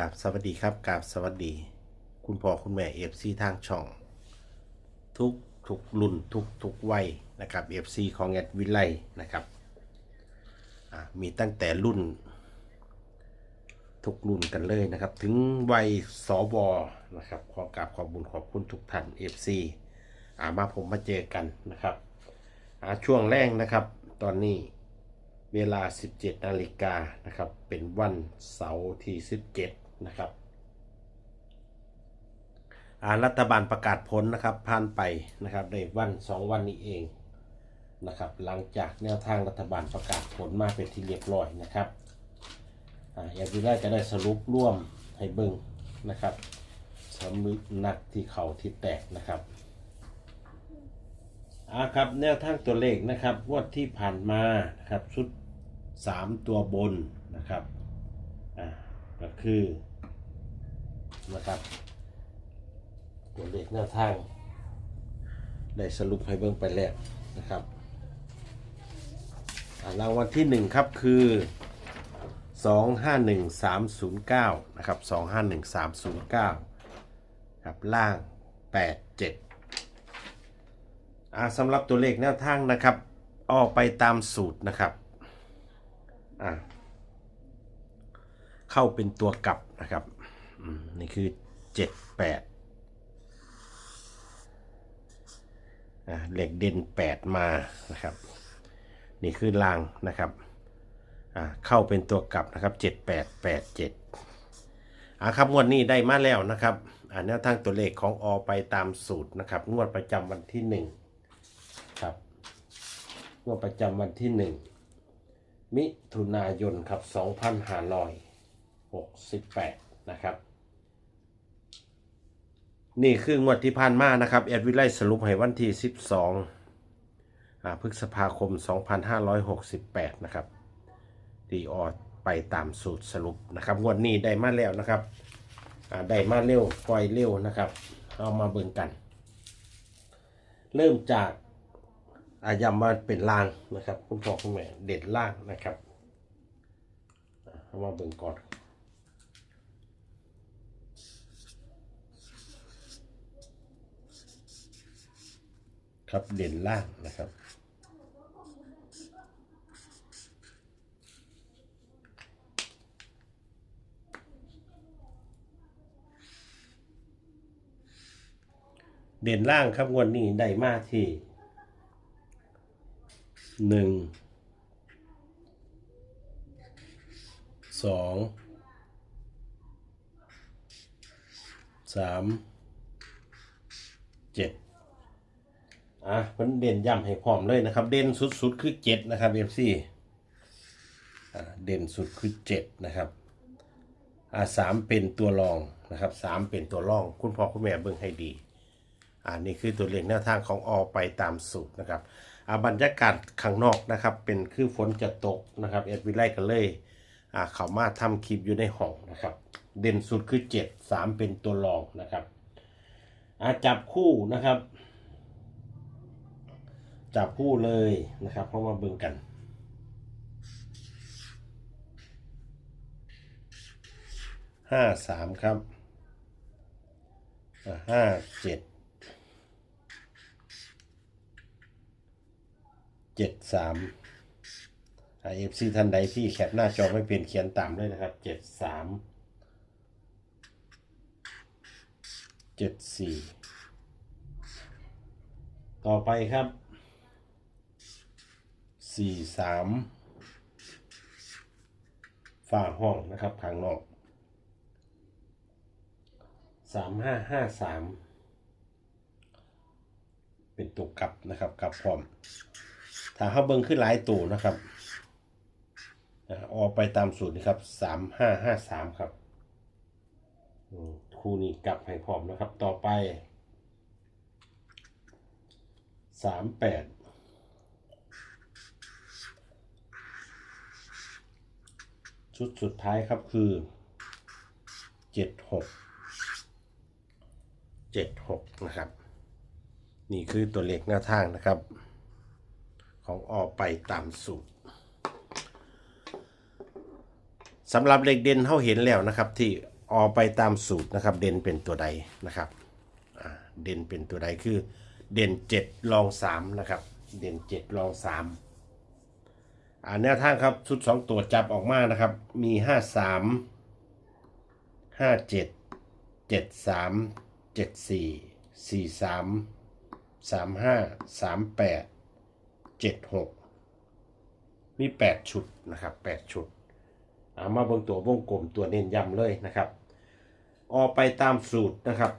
กราบสวัสดีครับกราบสวัสดี คุณพ่อคุณแม่เอฟซีทางช่อง ทุกทุกรุ่นทุกทุกวัยนะครับเอฟซีของแอดวิไลนะครับมีตั้งแต่รุ่น ทุกรุ่นกันเลยนะครับ ถึงวัยสวนะครับขอกราบขอบบุญขอบคุณทุกท่านเอฟซีอ่ามาผมมาเจอกันนะครับช่วงแรกนะครับ ตอนนี้เวลา 17 นาฬิกานะครับ เป็นวันเสาร์ที่ 17 นะครับอ่ารัฐบาลประกาศผลนะครับผ่านไปนะครับในวัน2วันนี้เองนะครับ หลังจากแนวทางรัฐบาลประกาศผลมาเป็นที่เรียบร้อยนะครับอ่าอย่างที่ได้จะได้สรุปร่วมให้เบิ่งนะครับสำนึกหนักที่เขาที่แตกนะครับอ่าครับแนวทางตัวเลขนะครับงวดที่ผ่านมานะครับชุด 3 ตัวบนนะครับอ่า ก็คือนะครับตัวเลขแนวทาง ได้สรุปให้เบิ่งไปแล้วนะครับอ่ารางวัลที่ 1 ครับคือ 251309 นะครับ 251309 ครับ ล่าง 87อ่าสำหรับตัวเลขแนวทางนะครับ ออกไปตามสูตรนะครับอ่า เข้าเป็นตัวกลับนะครับนี่คือ 7 8อ่าเหล็กเด่น 8 มานะครับ นี่คือลางนะครับเข้าเป็นตัวกลับนะครับ 7 8 8 7อ่าครับงวดนี้ได้มาแล้วนะครับอ่าแนวทางตัวเลขของอไปตามสูตรนะครับ งวดประจำวันที่ 1 ครับ งวดประจำวันที่หนึ่งมิถุนายนครับ 68 นะครับ นี่คืองวดที่ผ่านมานะครับแอดวิไลสรุปให้วันที่ 12อ่าพฤษภาคม 2568 นะครับที่ออไปตามสูตรสรุปนะครับงวดนี้ได้มาแล้วนะครับได้มาเร็วปล่อยเร็วนะครับ เอามาเบิ่งกัน เริ่มจากอายำมาเป็นล่างนะครับ คุณพ่อคุณแม่เด็ดล่างนะครับเอามาเบิ่งก่อน ครับเด่นล่างนะครับเด่นล่างครับงวันนี้ได้มาที่หนึ่งสองสามเจ็ด อะมันเด่นย้ำให้พร้อมเลยนะครับ เด่นสุดๆคือเจ็ดนะครับเอฟซีอ่าเด่นสุดคือเจ็ดนะครับอ่าสามเป็นตัวรองนะครับสามเป็นตัวรอง คุณพ่อคุณแม่เบิ่งให้ดีอ่านี่คือตัวเลขแนวทางของออไปตามสูตรนะครับอ่าบรรยากาศข้างนอกนะครับ เป็นคือฝนจะตกนะครับเอ็ดวิไลกันเลยอ่าเขามาทำคลิปอยู่ในห้องนะครับ เด่นสุดคือ7 3เป็นตัวรองนะครับอ่าจับคู่นะครับ จับคู่เลยนะครับ เพราะมาเบิ่งกัน ห้าสามครับห้าเจ็ดเจ็ดสามเอฟซีท่านใดที่แคปหน้าจอไม่เป็นเขียนตามด้วยนะครับเจ็ดสามเจ็ดสี่ต่อไปครับ สี่สามฝาห้องนะครับทางนอกสามห้าห้าสามเป็นตัวกลับนะครับกลับพร้อม ถ้าเขาเบิ้งขึ้นหลายตัวนะครับอ่อกไปตามสูตรนะครับสามห้าห้าสามครับคู่นี้กลับให้พร้อมนะครับ ต่อไปสามแปด ชุดสุดท้ายครับคือเจ็ดหกเจ็ดหกนะครับ นี่คือตัวเลขแนวทางนะครับ ของออกไปตามสูตรสำหรับเลขเด่นเขาเห็นแล้วนะครับ ที่ออกไปตามสูตรนะครับ เด่นเป็นตัวใดนะครับเด่นเป็นตัวใดคือ เด่นเจ็ดรองสามนะครับ เด่นเจ็ดรองสาม อ่าแนวทางครับชุดสองตัวจับออกมานะครับ มีห้าสามห้าเจ็ดเจ็ดสามเจ็ดสี่สี่สามสามห้าสามแปดเจ็ดหกมีแปดชุดนะครับแปดชุดเอามาเบิ่งตัววงกลมตัวเน้นย้ำเลยนะครับ ออกไปตามสูตรนะครับ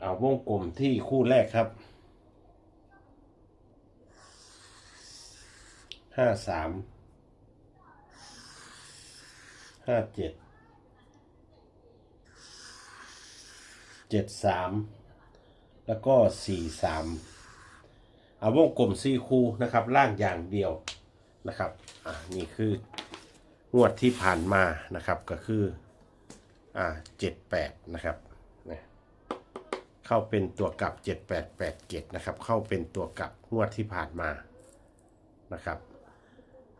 เอาวงกลมที่คู่แรกครับห้าสาม ห้าเจ็ดเจ็ดสามแล้วก็สี่สามเอาวงกลมสี่คู่นะครับ ล่างอย่างเดียวนะครับอ่านี่คืองวดที่ผ่านมานะครับก็คืออ่าเจ็ดแปดนะครับเข้าเป็นตัวกลับเจ็ดแปดแปดเจ็ดนะครับ เข้าเป็นตัวกลับงวดที่ผ่านมานะครับ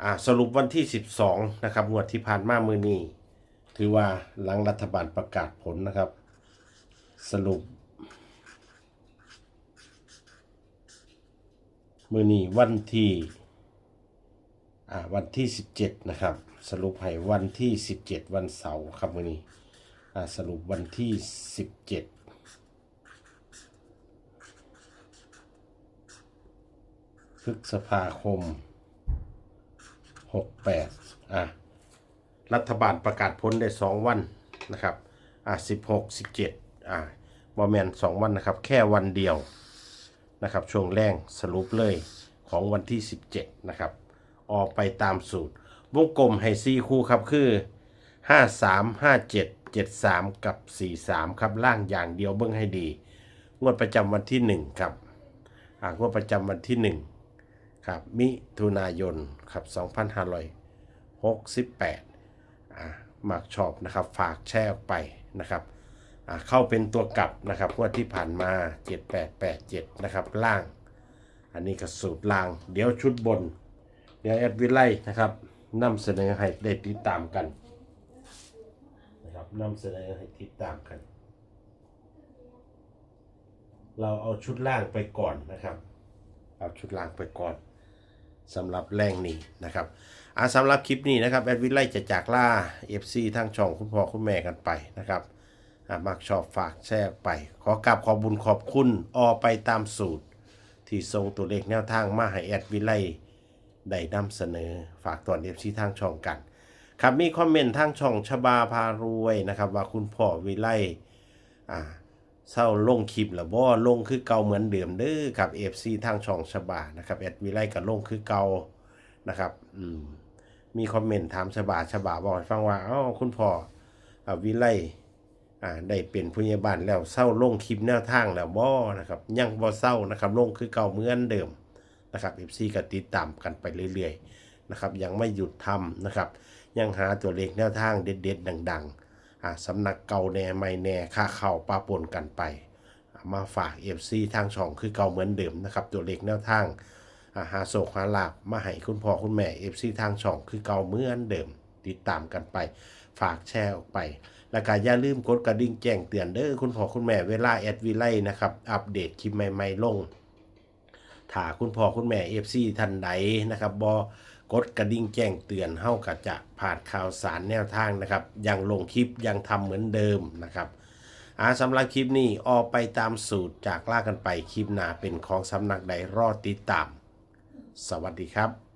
อ่าสรุปวันที่ 12 นะครับงวดที่ผ่านมามือนี้ถือว่าหลังรัฐบาลประกาศผลนะครับ สรุป มือนี้วันที่อ่าวันที่ 17 นะครับ สรุปให้วันที่ 17 วันเสาร์ครับวันนี้อ่าสรุปวันที่ 17พฤษภาคม 68อะรัฐบาลประกาศผลได้2วันนะครับอ่า16 17อ่าบอแมน2วันนะครับ แค่วันเดียวนะครับ ช่วงแรงสรุปเลยของวันที่17นะครับ ออกไปตามสูตร วงกลมให้ซีคู่ครับคือ5 3 5 7 7 3กับ4 3ครับล่างอย่างเดียวเบิ้องให้ดี งวดประจำวันที่1ครับอ่างวดประจำวันที่1 ครับมิถุนายนครับ2568อ่ามักชอบนะครับฝากแชร์ออกไปนะครับอ่าเข้าเป็นตัวกลับนะครับงวดที่ผ่านมา 7887นะครับล่าง อันนี้ก็สูตรล่าง เดี๋ยวชุดบน เดี๋ยวแอดวิไลนะครับนำเสนอให้ได้ติดตามกันนะครับนำเสนอให้ติดตามกัน เราเอาชุดล่างไปก่อนนะครับ เอาชุดล่างไปก่อน สำหรับแรงนี้นะครับอ่าสำหรับคลิปนี้นะครับแอดวิไลจะจากล่า FC ทั้งช่องคุณพ่อคุณแม่กันไปนะครับอ่ามักชอบฝากแชร์ไป ขอกราบขอบบุญขอบคุณออไปตามสูตร ที่ทรงตัวเลขแนวทางมาให้แอดวิไลได้นำเสนอฝากตอนเอฟซีทางช่องกัน ครับมีคอมเมนต์ทางช่องชบาพารวยนะครับ ว่าคุณพ่อวิไลอ่า เศร้าลงคลิปหรือบ่ลงคือเก่าเหมือนเดิมเด้อครับเอฟซีทางช่องชบานะครับแอดวิไลก็ลงคือเก่านะครับอืมมีคอมเมนต์ถามชบาชบาบอกฟังว่าอ้าคุณพ่ออวิไลอ่าได้เป็นผู้ใหญ่บ้านแล้วเศร้าลงคลิปแนวทางแล้วบ่นะครับยังบ่เศร้านะครับลงคือเก่าเหมือนเดิมนะครับ FC ก็ติดตามกันไปเรื่อยๆนะครับยังไม่หยุดทำนะครับยังหาตัวเลขแนวทางเด็ดๆ ดังๆ สำนักเก่าแน่ไม่แน่ค่าเข่าปาปนกันไป มาฝาก FC ทางช่องคือเก่าเหมือนเดิมนะครับ ตัวเลขแนวทางาหาโศกหาลาบมาให้คุณพ่อคุณแม่ FC ทางช่องคือเก่าเหมือนเดิม ติดตามกันไป ฝากแชร์ออกไป แล้วก็อย่าลืมกดกระดิ่งแจ้งเตือนเด้อคุณพ่อคุณแม่เวลาแอดวิไลนะครับ อัปเดตคลิปใหม่ ๆ ลงถ้าคุณพ่อคุณแม่เอฟซีท่านใดนะครับบอ กดกระดิ่งแจ้งเตือนเฮากะจะผ่านข่าวสารแนวทางนะครับ ยังลงคลิปยังทำเหมือนเดิมนะครับอาสำหรับคลิปนี้ออกไปตามสูตรจากล่ากันไปคลิปหน้าเป็นของสำนักใดรอดติดตาม สวัสดีครับ